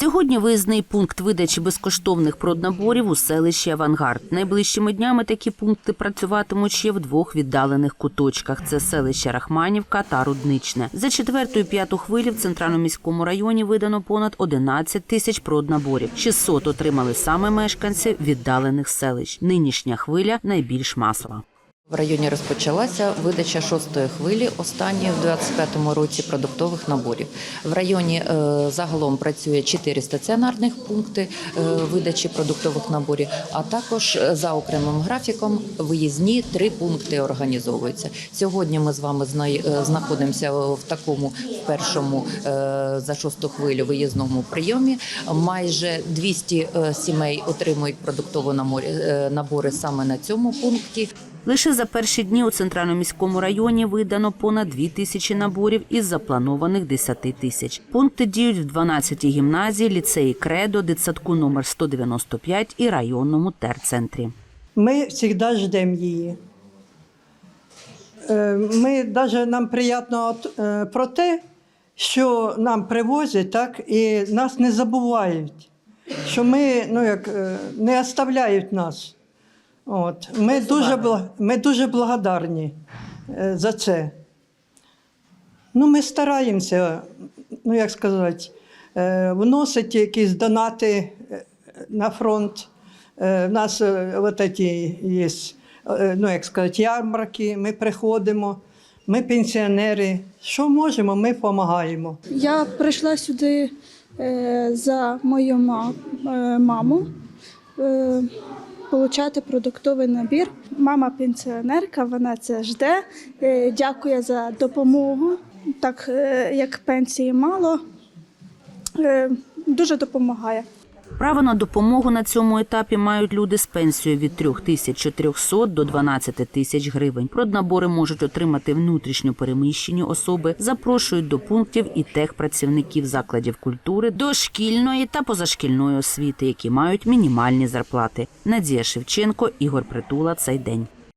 Сьогодні виїзний пункт видачі безкоштовних проднаборів у селищі Авангард. Найближчими днями такі пункти працюватимуть ще в двох віддалених куточках: це селище Рахманівка та Рудничне. За четверту і п'яту хвилі в центральному міському районі видано понад 11 тисяч проднаборів. 600 отримали саме мешканці віддалених селищ. Нинішня хвиля найбільш масова. В районі розпочалася видача шостої хвилі, останньої в 25-му році продуктових наборів. В районі е, загалом працює 4 стаціонарних пункти е, видачі продуктових наборів, а також е, за окремим графіком виїзні три пункти організовуються. Сьогодні ми з вами знаходимося в такому першому за шосту хвилю виїзному прийомі. Майже 200 е, сімей отримують продуктові набори саме на цьому пункті. Лише за перші дні у центральному міському районі видано понад 2 тисячі наборів із запланованих 10 тисяч. Пункти діють в 12 гімназії, ліцеї Кредо, дитсадку номер 195 і районному терцентрі. Ми завжди ждемо її. Е, Ми навіть нам приємно е, про те, що нам привозять, так, і нас не забувають, що ми ну, як, е, не оставляють нас. От. Ми, дуже, ми дуже благодарні е, за це. Ну, ми стараємося, ну як сказати, е, вносити якісь донати е, на фронт. Е, У нас е, от такі є, е, ну як сказати, ярмарки, ми приходимо, ми пенсіонери. Що можемо, ми допомагаємо. Я прийшла сюди е, за мою ма- е, маму е, получати продуктовий набір. Мама пенсіонерка, вона це жде. Е, дякує за допомогу. Так е, як пенсії мало, е, дуже допомагає. Право на допомогу на цьому етапі мають люди з пенсією від 3400 до 12 тисяч гривень. Проднабори можуть отримати внутрішньо переміщені особи, запрошують до пунктів і техпрацівників закладів культури, дошкільної та позашкільної освіти, які мають мінімальні зарплати. Надія Шевченко, Ігор Притула. Цей день.